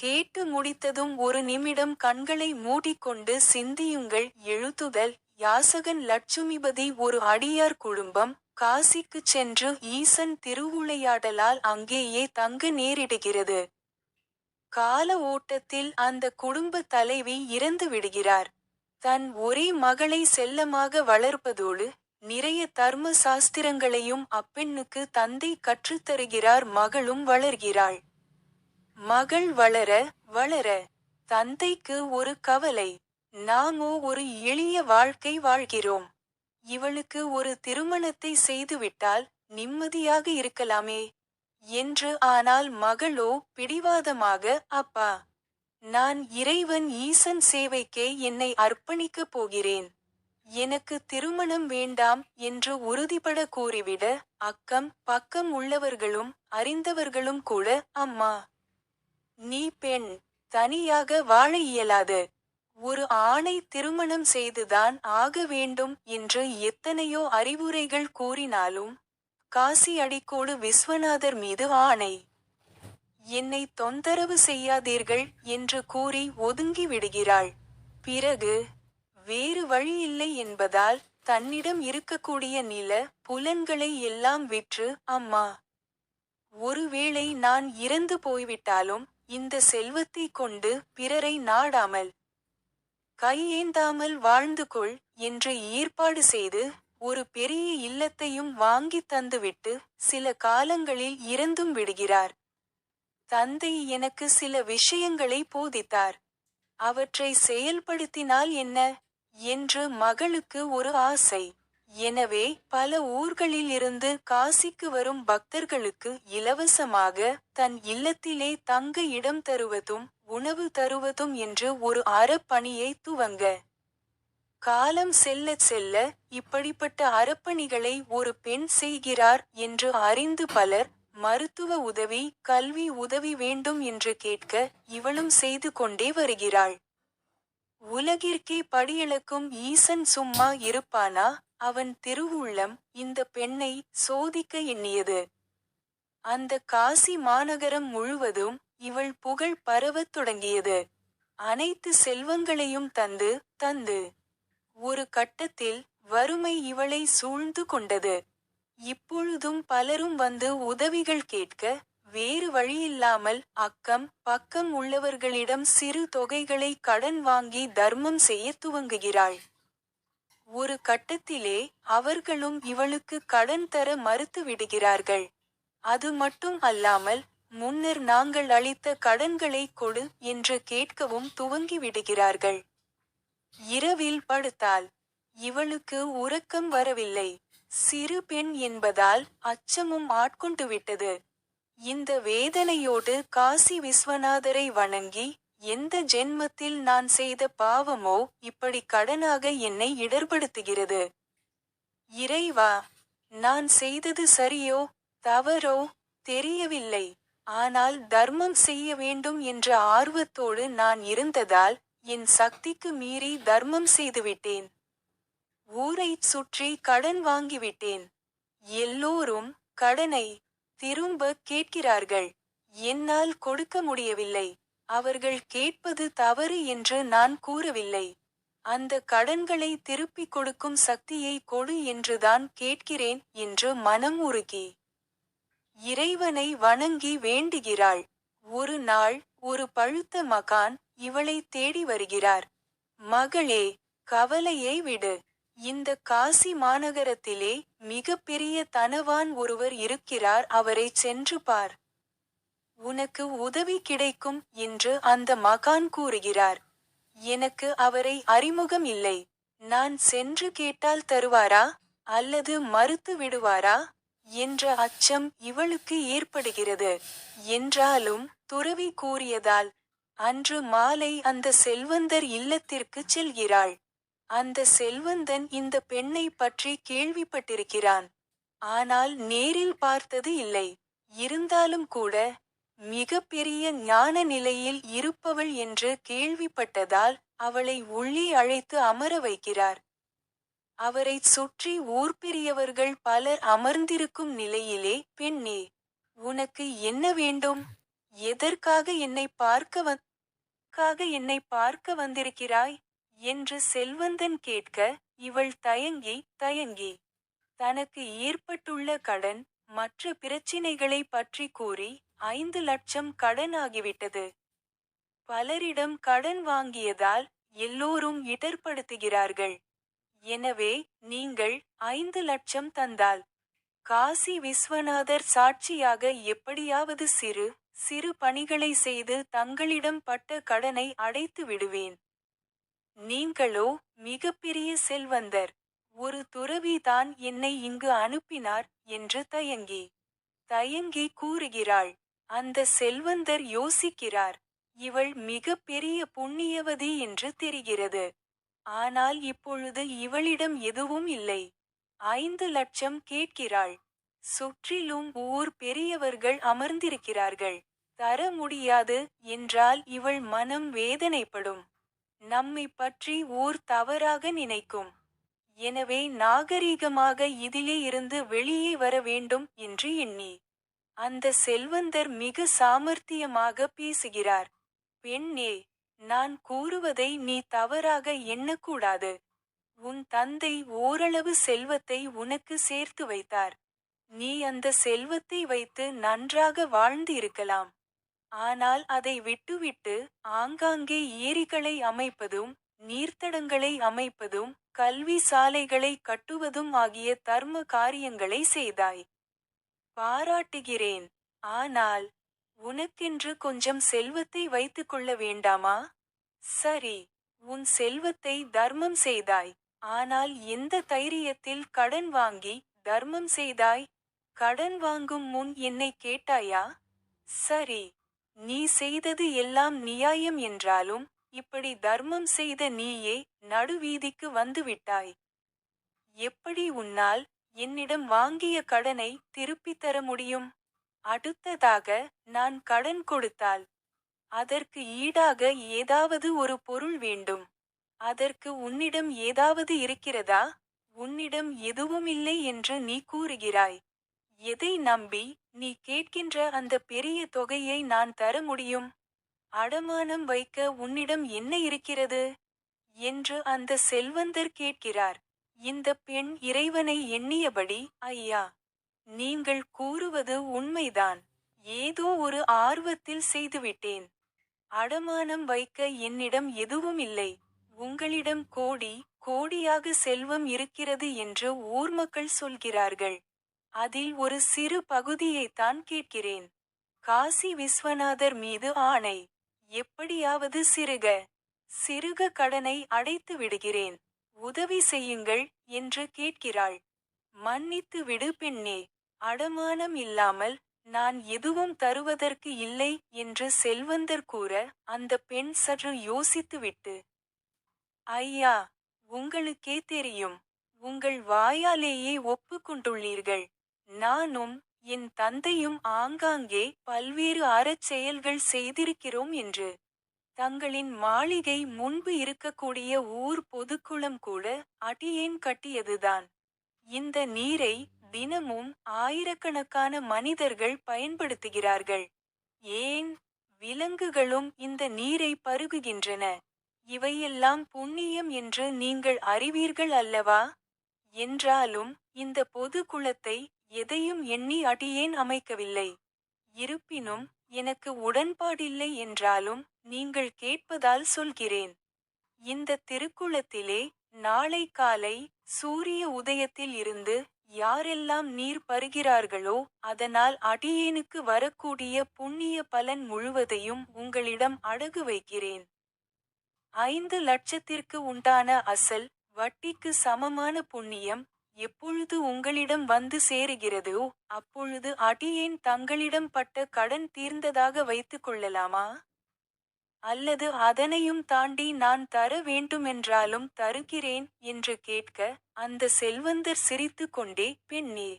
கேட்டு முடித்ததும் ஒரு நிமிடம் கண்களை மூடிக்கொண்டு சிந்தியுங்கள். எழுத்துதல் யாசகன் லட்சுமிபதி ஒரு அடியார் குடும்பம். காசிக்குச் சென்று ஈசன் திருவுளையாடலால் அங்கேயே தங்க நேரிடுகிறது. கால ஓட்டத்தில் அந்த குடும்ப தலைவி இறந்து விடுகிறார். தன் ஒரே மகளை செல்லமாக வளர்ப்பதோடு நிறைய தர்ம சாஸ்திரங்களையும் அப்பெண்ணுக்கு தந்தை கற்றுத்தருகிறார் மகளும் வளர்கிறாள். மகள் வளர வளர தந்தைக்கு ஒரு கவலை. நாமோ ஒரு எளிய வாழ்க்கை வாழ்கிறோம். இவளுக்கு ஒரு திருமணத்தை செய்துவிட்டால் நிம்மதியாக இருக்கலாமே? என்று ஆனால் மகளோ பிடிவாதமாக அப்பா நான் இறைவன் ஈசன் சேவைக்கே என்னை அர்ப்பணிக்கப் போகிறேன். எனக்கு திருமணம் வேண்டாம் என்று உறுதிபட கூறிவிட அக்கம் பக்கம் உள்ளவர்களும் அறிந்தவர்களும் கூட அம்மா நீ பெண் தனியாக வாழ இயலாது. ஒரு ஆணை திருமணம் செய்துதான் ஆக வேண்டும் என்று எத்தனையோ அறிவுரைகள் கூறினாலும் காசி அடிக்கோடு விஸ்வநாதர் மீது ஆணை. என்னை தொந்தரவு செய்யாதீர்கள் என்று கூறி ஒதுங்கி விடுகிறாள். பிறகு வேறு வழியில்லை என்பதால் தன்னிடம் இருக்கக்கூடிய நில புலன்களை எல்லாம் விற்று அம்மா ஒருவேளை நான் இறந்து போய்விட்டாலும் இந்த செல்வத்தை கொண்டு பிறரை நாடாமல் கையேந்தாமல் வாழ்ந்து கொள் என்று ஏற்பாடு செய்து ஒரு பெரிய இல்லத்தையும் வாங்கித் தந்துவிட்டு சில காலங்களில் இறந்தும் விடுகிறார். தந்தை எனக்கு சில விஷயங்களை போதித்தார். அவற்றை செயல்படுத்தினால் என்ன? என்று மகளுக்கு ஒரு ஆசை. எனவே பல ஊர்களில் இருந்து காசிக்கு வரும் பக்தர்களுக்கு இலவசமாக தன் இல்லத்திலே தங்க இடம் தருவதும் உணவு தருவதும் என்று ஒரு அறப்பணியை துவங்க. காலம் செல்ல செல்ல இப்படிப்பட்ட அறப்பணிகளை ஒரு பெண் செய்கிறார் என்று அறிந்து பலர் மருத்துவ உதவி கல்வி உதவி வேண்டும் என்று கேட்க இவளும் செய்து கொண்டே வருகிறாள். உலகிற்கே படியளக்கும் ஈசன் சும்மா இருப்பானா? அவன் திருவுள்ளம் இந்த பெண்ணை சோதிக்க எண்ணியது. அந்த காசி மாநகரம் முழுவதும் இவள் புகழ் பரவத் தொடங்கியது. அனைத்து செல்வங்களையும் தந்து தந்து. ஒரு கட்டத்தில் வறுமை இவளை சூழ்ந்து கொண்டது. இப்பொழுதும் பலரும் வந்து உதவிகள் கேட்க வேறு வழியில்லாமல் அக்கம் பக்கம் உள்ளவர்களிடம் சிறு தொகைகளை கடன் வாங்கி தர்மம் செய்ய துவங்குகிறாள். ஒரு கட்டத்திலே அவர்களும் இவளுக்கு கடன் தர மறுத்து விடுகிறார்கள். அது மட்டும் அல்லாமல் முன்னர் நாங்கள் அளித்த கடன்களை கொடு என்று கேட்கவும் துவங்கி விடுகிறார்கள். இரவில் படுத்தால் இவளுக்கு உறக்கம் வரவில்லை. சிறு பெண் என்பதால் அச்சமும் ஆட்கொண்டு விட்டது. இந்த வேதனையோடு காசி விஸ்வநாதரை வணங்கி எந்த ஜென்மத்தில் நான் செய்த பாவமோ இப்படி கடனாக என்னை இடர்படுத்துகிறது? இறைவா நான் செய்தது சரியோ தவறோ தெரியவில்லை. ஆனால் தர்மம் செய்ய வேண்டும் என்ற ஆர்வத்தோடு நான் இருந்ததால் என் சக்திக்கு மீறி தர்மம் செய்துவிட்டேன். ஊரைச் சுற்றி கடன் வாங்கிவிட்டேன். எல்லோரும் கடனை திரும்ப கேட்கிறார்கள். என்னால் கொடுக்க முடியவில்லை. அவர்கள் கேட்பது தவறு என்று நான் கூறவில்லை. அந்த கடன்களை திருப்பிக் கொடுக்கும் சக்தியை கொடு என்றுதான் கேட்கிறேன் என்று மனம் உருகி. இறைவனை வணங்கி வேண்டுகிறாள். ஒரு நாள் ஒரு பழுத்த மகான் இவளை தேடி வருகிறார். மகளே கவலையை விடு. இந்த காசி மாநகரத்திலே மிகப்பெரிய தனவான் ஒருவர் இருக்கிறார். அவரை சென்று பார். உனக்கு உதவி கிடைக்கும் என்று அந்த மகான் கூறுகிறார். எனக்கு அவரை அறிமுகம் இல்லை. நான் சென்று கேட்டால் தருவாரா? அல்லது மறுத்து விடுவாரா? என்ற அச்சம் இவளுக்கு ஏற்படுகிறது. என்றாலும் துறவி கூறியதால் அன்று மாலை அந்த செல்வந்தர் இல்லத்திற்குச் செல்கிறாள். அந்த செல்வந்தன் இந்த பெண்ணை பற்றி கேள்விப்பட்டிருக்கிறான். ஆனால் நேரில் பார்த்தது இல்லை. இருந்தாலும் கூட மிக பெரிய ஞான நிலையில் இருப்பவள் என்று கேள்விப்பட்டதால் அவளை உள்ளே அழைத்து அமர வைக்கிறார். அவரைச் சுற்றி ஊர் பெரியவர்கள் பலர் அமர்ந்திருக்கும் நிலையிலே பெண்ணே உனக்கு என்ன வேண்டும்? எதற்காக என்னை பார்க்க வக்காக என்னை பார்க்க வந்திருக்கிறாய்? என்று செல்வந்தன் கேட்க இவள் தயங்கி தயங்கி. தனக்கு ஏற்பட்டுள்ள கடன் மற்ற பிரச்சினைகளை பற்றி கூறி ஐந்து லட்சம் கடன் ஆகிவிட்டது பலரிடம் கடன் வாங்கியதால் எல்லோரும் இடர்படுத்துகிறார்கள் எனவே நீங்கள் ஐந்து லட்சம் தந்தால் காசி விஸ்வநாதர் சாட்சியாக எப்படியாவது சிறு சிறு பணிகளை செய்து தங்களிடம் பட்ட கடனை அடைத்து விடுவேன். நீங்களோ மிகப்பெரிய செல்வந்தர் ஒரு துறவி தான் என்னை இங்கு அனுப்பினார் என்று தயங்கி தயங்கி கூறுகிறாள். அந்த செல்வந்தர் யோசிக்கிறார் இவள் மிக பெரிய புண்ணியவதி என்று தெரிகிறது. ஆனால் இப்பொழுது இவளிடம் எதுவும் இல்லை. ஐந்து லட்சம் கேட்கிறாள். சுற்றிலும் ஊர் பெரியவர்கள் அமர்ந்திருக்கிறார்கள். தர முடியாது என்றால் இவள் மனம் வேதனைப்படும். நம்மை பற்றி ஊர் தவறாக நினைக்கும். எனவே நாகரீகமாக இதிலே இருந்து வெளியே வர வேண்டும் என்று எண்ணி. அந்த செல்வந்தர் மிக சாமர்த்தியமாக பேசுகிறார் பெண்ணே நான் கூறுவதை நீ தவறாக எண்ணக்கூடாது. உன் தந்தை ஓரளவு செல்வத்தை உனக்கு சேர்த்து வைத்தார். நீ அந்த செல்வத்தை வைத்து நன்றாக வாழ்ந்து இருக்கலாம் ஆனால் அதை விட்டுவிட்டு ஆங்காங்கே ஏரிகளை அமைப்பதும் நீர்த்தடங்களை அமைப்பதும் கல்வி சாலைகளை கட்டுவதும் ஆகிய தர்ம காரியங்களை செய்தாய். பாராட்டுகிறேன். ஆனால் உனக்கென்று கொஞ்சம் செல்வத்தை வைத்துக் கொள்ள வேண்டாமா? சரி உன் செல்வத்தை தர்மம் செய்தாய். ஆனால் எந்த தைரியத்தில் கடன் வாங்கி தர்மம் செய்தாய்? கடன் வாங்கும் முன் என்னை கேட்டாயா? சரி நீ செய்தது எல்லாம் நியாயம் என்றாலும் இப்படி தர்மம் செய்த நீயே நடுவீதிக்கு வந்துவிட்டாய். எப்படி உன்னால் என்னிடம் வாங்கிய கடனை திருப்பித் தர முடியும்? அடுத்ததாக நான் கடன் கொடுத்தால் அதற்கு ஈடாக ஏதாவது ஒரு பொருள் வேண்டும். அதற்கு உன்னிடம் ஏதாவது இருக்கிறதா? உன்னிடம் எதுவும் இல்லை என்று நீ கூறுகிறாய். எதை நம்பி நீ கேட்கின்ற அந்த பெரிய தொகையை நான் தர முடியும்? அடமானம் வைக்க உன்னிடம் என்ன இருக்கிறது? என்று அந்த செல்வந்தர் கேட்கிறார். இந்த பெண் இறைவனை எண்ணியபடி ஐயா நீங்கள் கூறுவது உண்மைதான். ஏதோ ஒரு ஆர்வத்தில் செய்துவிட்டேன். அடமானம் வைக்க என்னிடம் எதுவும் இல்லை உங்களிடம் கோடி கோடியாக செல்வம் இருக்கிறது என்று ஊர் மக்கள் சொல்கிறார்கள். அதில் ஒரு சிறு பகுதியைத்தான் கேட்கிறேன். காசி விஸ்வநாதர் மீது ஆணை. எப்படியாவது சிறுக. சிறுக கடனை அடைத்து விடுகிறேன். உதவி செய்யுங்கள் என்று கேட்கிறாள். மன்னித்து விடு பெண்ணே அடமானம் இல்லாமல் நான் எதுவும் தருவதற்கு இல்லை என்று செல்வந்தர் கூற அந்த பெண் சற்று யோசித்துவிட்டு ஐயா உங்களுக்கே தெரியும் உங்கள் வாயாலேயே ஒப்புக்கொண்டுள்ளீர்கள். நானும் என் தந்தையும் ஆங்காங்கே பல்வேறு அறச் செயல்கள் செய்திருக்கிறோம் என்று. தங்களின் மாளிகை முன்பு இருக்கக்கூடிய ஊர் பொதுக்குளம் கூட அடியேன் கட்டியதுதான். இந்த நீரை தினமும் ஆயிரக்கணக்கான மனிதர்கள் பயன்படுத்துகிறார்கள். ஏன்? விலங்குகளும் இந்த நீரை பருகுகின்றன. இவையெல்லாம் புண்ணியம் என்று நீங்கள் அறிவீர்கள் அல்லவா? என்றாலும் இந்த பொது குளத்தை எதையும் எண்ணி அடியேன் அமைக்கவில்லை. இருப்பினும் எனக்கு உடன்பாடில்லை என்றாலும் நீங்கள் கேட்பதால் சொல்கிறேன். இந்த திருக்குளத்திலே நாளை காலை சூரிய உதயத்தில் இருந்து யாரெல்லாம் நீர் பருகிறார்களோ அதனால் அடியேனுக்கு வரக்கூடிய புண்ணிய பலன் முழுவதையும் உங்களிடம் அடகு வைக்கிறேன். ஐந்து லட்சத்திற்கு உண்டான அசல் வட்டிக்கு சமமான புண்ணியம் எப்பொழுது உங்களிடம் வந்து சேருகிறதோ அப்பொழுது அடியேன் தங்களிடம் பட்ட கடன் தீர்ந்ததாக வைத்துக் கொள்ளலாமா? அல்லது அதனையும் தாண்டி நான் தர வேண்டுமென்றாலும் தருகிறேன் என்று கேட்க அந்த செல்வந்தர் சிரித்து கொண்டே பெண்ணே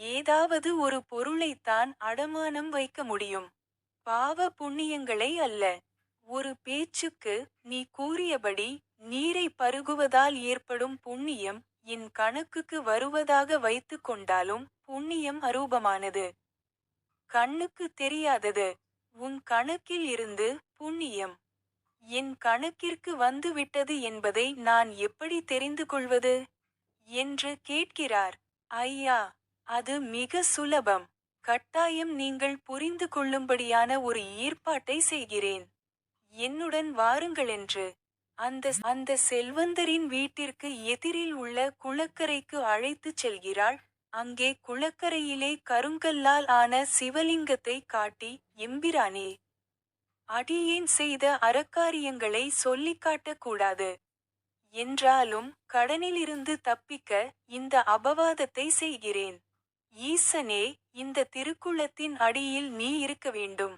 ஏதாவது ஒரு பொருளைத்தான் அடமானம் வைக்க முடியும். பாவ புண்ணியங்களை அல்ல. ஒரு பேச்சுக்கு நீ கூறியபடி நீரை பருகுவதால் ஏற்படும் புண்ணியம் என் கணக்குக்கு வருவதாக வைத்து கொண்டாலும் புண்ணியம் அரூபமானது. கண்ணுக்கு தெரியாதது உன் கணக்கில் இருந்து புண்ணியம். என் கணக்கிற்கு வந்துவிட்டது என்பதை நான் எப்படி தெரிந்து கொள்வது? என்று கேட்கிறார். ஐயா அது மிக சுலபம். கட்டாயம் நீங்கள் புரிந்து கொள்ளும்படியான ஒரு ஏற்பாட்டை செய்கிறேன். என்னுடன் வாருங்களென்று. அந்த அந்த செல்வந்தரின் வீட்டிற்கு எதிரில் உள்ள குளக்கரைக்கு அழைத்துச் செல்கிறாள். அங்கே குளக்கரையிலே கருங்கல்லால் ஆன சிவலிங்கத்தை காட்டி எம்பிரானே அடியேன் செய்த அறக்காரியங்களை சொல்லிக் காட்டக்கூடாது. என்றாலும் கடனிலிருந்து தப்பிக்க இந்த அபவாதத்தை செய்கிறேன். ஈசனே இந்த திருக்குளத்தின் அடியில் நீ இருக்க வேண்டும்.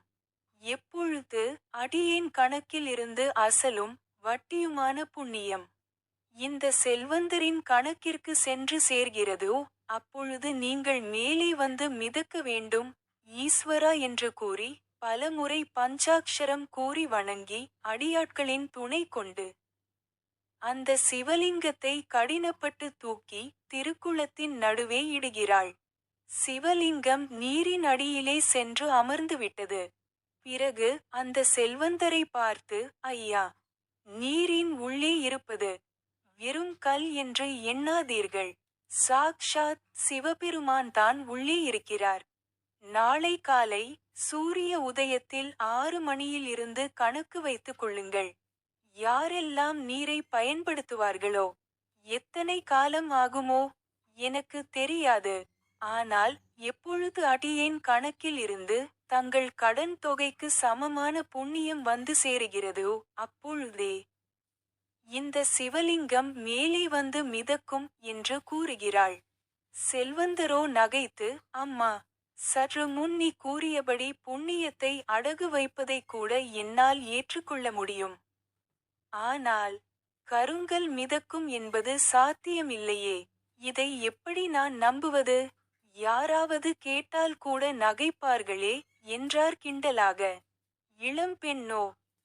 எப்பொழுது அடியேன் கணக்கிலிருந்து அசலும் வட்டியுமான புண்ணியம். இந்த செல்வந்தரின் கணக்கிற்கு சென்று சேர்கிறதோ அப்பொழுது நீங்கள் மேலே வந்து மிதக்க வேண்டும் ஈஸ்வரா என்று கூறி பலமுறை பஞ்சாக்ஷரம் கூறி வணங்கி அடியாட்களின் துணை கொண்டு அந்த சிவலிங்கத்தை கடினப்பட்டு தூக்கி திருக்குளத்தின் நடுவே இடுகிறாள். சிவலிங்கம் நீரின் அடியிலே சென்று அமர்ந்துவிட்டது பிறகு அந்த செல்வந்தரை பார்த்து ஐயா நீரின் உள்ளே இருப்பது வெறும் கல் என்று எண்ணாதீர்கள். சாக்ஷாத் சிவபெருமான் தான் உள்ளே இருக்கிறார். நாளை காலை சூரிய உதயத்தில் ஆறு மணியில் இருந்து கணக்கு வைத்துக் கொள்ளுங்கள். யாரெல்லாம் நீரை பயன்படுத்துவார்களோ எத்தனை காலம் ஆகுமோ எனக்கு தெரியாது. ஆனால் எப்பொழுது அடியேன் கணக்கில் இருந்து தங்கள் கடன் தொகைக்கு சமமான புண்ணியம் வந்து சேருகிறதோ அப்பொழுதே. இந்த சிவலிங்கம் மேலே வந்து மிதக்கும் என்று கூறுகிறாள். செல்வந்தரோ நகைத்து அம்மா சற்று முன் நீ கூறியபடி புண்ணியத்தை அடகு வைப்பதை கூட என்னால் ஏற்றுக்கொள்ள முடியும். ஆனால் கருங்கல் மிதக்கும் என்பது சாத்தியமில்லையே. இதை எப்படி நான் நம்புவது? யாராவது கேட்டால் கூட நகைப்பார்களே என்றார் கிண்டலாக. இளம் பெண்ணோ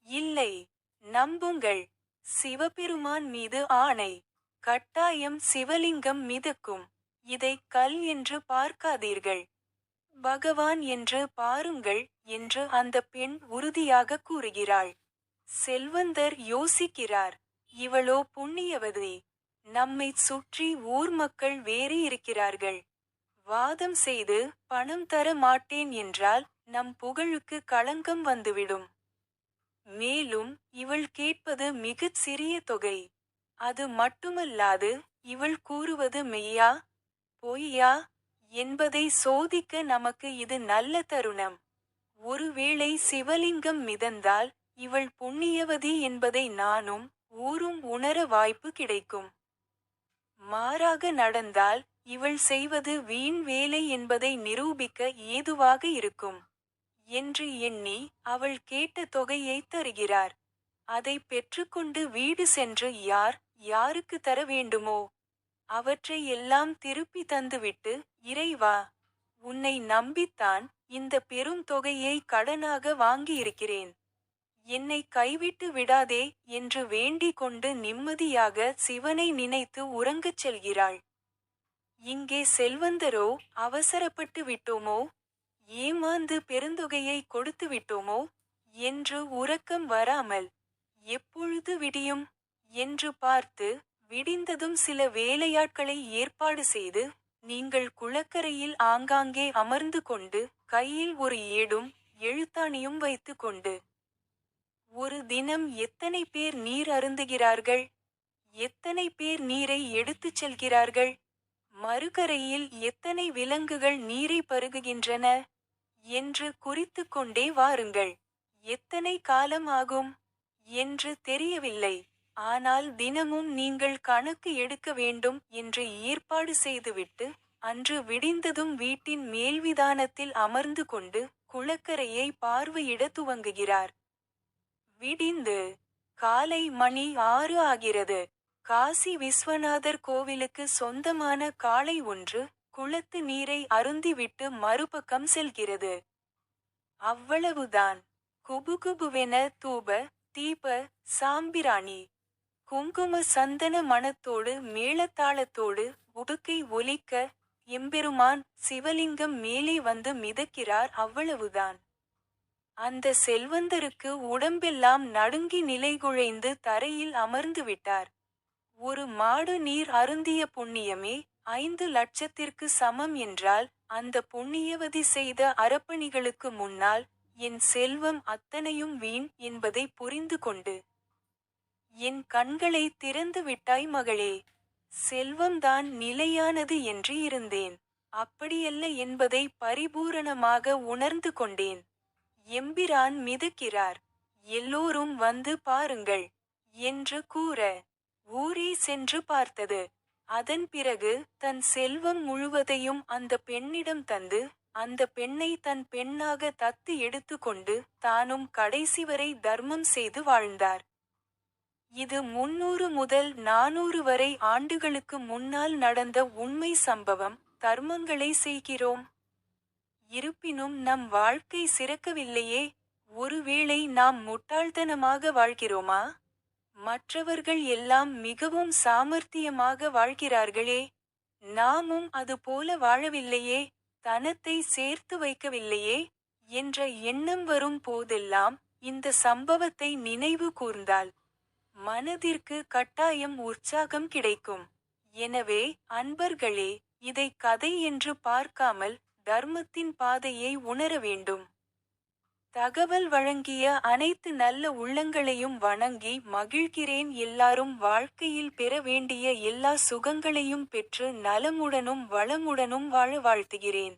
இல்லை நம்புங்கள். சிவபெருமான் மீது ஆணை. கட்டாயம் சிவலிங்கம் மிதக்கும். இதை கல் என்று பார்க்காதீர்கள். பகவான் என்று பாருங்கள் என்று அந்த பெண் உறுதியாக கூறுகிறாள். செல்வந்தர் யோசிக்கிறார். இவளோ புண்ணியவதி. நம்மை சுற்றி ஊர் மக்கள் வேறு இருக்கிறார்கள். வாதம் செய்து பணம் தர மாட்டேன் என்றால் நம் புகழுக்கு களங்கம் வந்துவிடும். மேலும் இவள் கேட்பது மிகச் சிறிய தொகை. அது மட்டுமல்லாது இவள் கூறுவது மெய்யா? பொய்யா? என்பதை சோதிக்க நமக்கு இது நல்ல தருணம். ஒருவேளை சிவலிங்கம் மிதந்தால் இவள் புண்ணியவதி என்பதை நானும் ஊரும் உணர வாய்ப்பு கிடைக்கும். மாறாக நடந்தால் இவள் செய்வது வீண் வேலை என்பதை நிரூபிக்க ஏதுவாக இருக்கும். என்று எண்ணி அவள் கேட்ட தொகையை தருகிறார். அதை பெற்றுக்கொண்டு வீடு சென்று யார் யாருக்கு தர வேண்டுமோ? அவற்றை எல்லாம் திருப்பி தந்துவிட்டு இறைவா உன்னை நம்பித்தான் இந்த பெரும் தொகையை கடனாக வாங்கியிருக்கிறேன். என்னை கைவிட்டு விடாதே என்று வேண்டிக் கொண்டு நிம்மதியாக சிவனை நினைத்து உறங்கச் செல்கிறாள். இங்கே செல்வந்தரோ அவசரப்பட்டு விட்டோமோ? ஏமாந்து பெருந்தொகையை கொடுத்து விட்டோமோ? என்று உறக்கம் வராமல் எப்பொழுது விடியும்? என்று பார்த்து விடிந்ததும் சில வேலையாட்களை ஏற்பாடு செய்து நீங்கள் குளக்கரையில் ஆங்காங்கே அமர்ந்து கொண்டு கையில் ஒரு ஏடும் எழுத்தாணியும் வைத்து கொண்டு ஒரு தினம் எத்தனை பேர் நீர் அருந்துகிறார்கள்? எத்தனை பேர் நீரை எடுத்துச் செல்கிறார்கள்? மறுகரையில் எத்தனை விலங்குகள் நீரை பருகுகின்றன? என்று குறித்து கொண்டே வாருங்கள். எத்தனை காலம் ஆகும்? என்று தெரியவில்லை. ஆனால் தினமும் நீங்கள் கணக்கு எடுக்க வேண்டும் என்று ஏற்பாடு செய்துவிட்டு அன்று விடிந்ததும் வீட்டின் மேல்விதானத்தில் அமர்ந்து கொண்டு குளக்கரையை பார்வையிட துவங்குகிறார். விடிந்து காலை மணி ஆறு ஆகிறது. காசி விஸ்வநாதர் கோவிலுக்கு சொந்தமான காளை ஒன்று குளத்து நீரை அருந்திவிட்டு மறுபக்கம் செல்கிறது. அவ்வளவுதான். குபுகுபுவென தூப தீப சாம்பிராணி. குங்கும சந்தன மணத்தோடு மேளத்தாளத்தோடு உடுக்கை ஒலிக்க எம்பெருமான் சிவலிங்கம் மேலே வந்து மிதக்கிறார் அவ்வளவுதான். அந்த செல்வந்தருக்கு உடம்பெல்லாம் நடுங்கி நிலைகுழைந்து தரையில் அமர்ந்து விட்டார். ஒரு மாடு நீர் அருந்திய புண்ணியமே ஐந்து லட்சத்திற்கு சமம் என்றால் அந்த புண்ணியவதி செய்த அறப்பணிகளுக்கு முன்னால் என் செல்வம் அத்தனையும் வீண் என்பதை புரிந்து கொண்டு. என் கண்களை திறந்து விட்டாய் மகளே செல்வம்தான் நிலையானது என்று இருந்தேன். அப்படியல்ல என்பதை பரிபூரணமாக உணர்ந்து கொண்டேன். எம்பிரான் மிதக்கிறார் எல்லோரும் வந்து பாருங்கள் என்று கூற ஊரே சென்று பார்த்தது. அதன் பிறகு தன் செல்வம் முழுவதையும் அந்த பெண்ணிடம் தந்து அந்த பெண்ணை தன் பெண்ணாக தத்து எடுத்துக்கொண்டு தானும் கடைசி வரை தர்மம் செய்து வாழ்ந்தார். இது முன்னூறு முதல் நானூறு வரை ஆண்டுகளுக்கு முன்னால் நடந்த உண்மை சம்பவம். தர்மங்களை செய்கிறோம். இருப்பினும் நம் வாழ்க்கை சிறக்கவில்லையே. ஒருவேளை நாம் முட்டாள்தனமாக வாழ்கிறோமா? மற்றவர்கள் எல்லாம் மிகவும் சாமர்த்தியமாக வாழ்கிறார்களே நாமும் அதுபோல வாழவில்லையே தனத்தை சேர்த்து வைக்கவில்லையே என்ற எண்ணம் வரும் போதெல்லாம் இந்த சம்பவத்தை நினைவு கூர்ந்தால் மனதிற்கு கட்டாயம் உற்சாகம் கிடைக்கும். எனவே அன்பர்களே இதை கதை என்று பார்க்காமல் தர்மத்தின் பாதையை உணர வேண்டும். தகவல் வழங்கிய அனைத்து நல்ல உள்ளங்களையும் வணங்கி மகிழ்கிறேன் எல்லாரும் வாழ்க்கையில் பெற வேண்டிய எல்லா சுகங்களையும் பெற்று நலமுடனும் வளமுடனும் வாழ வாழ்த்துகிறேன்.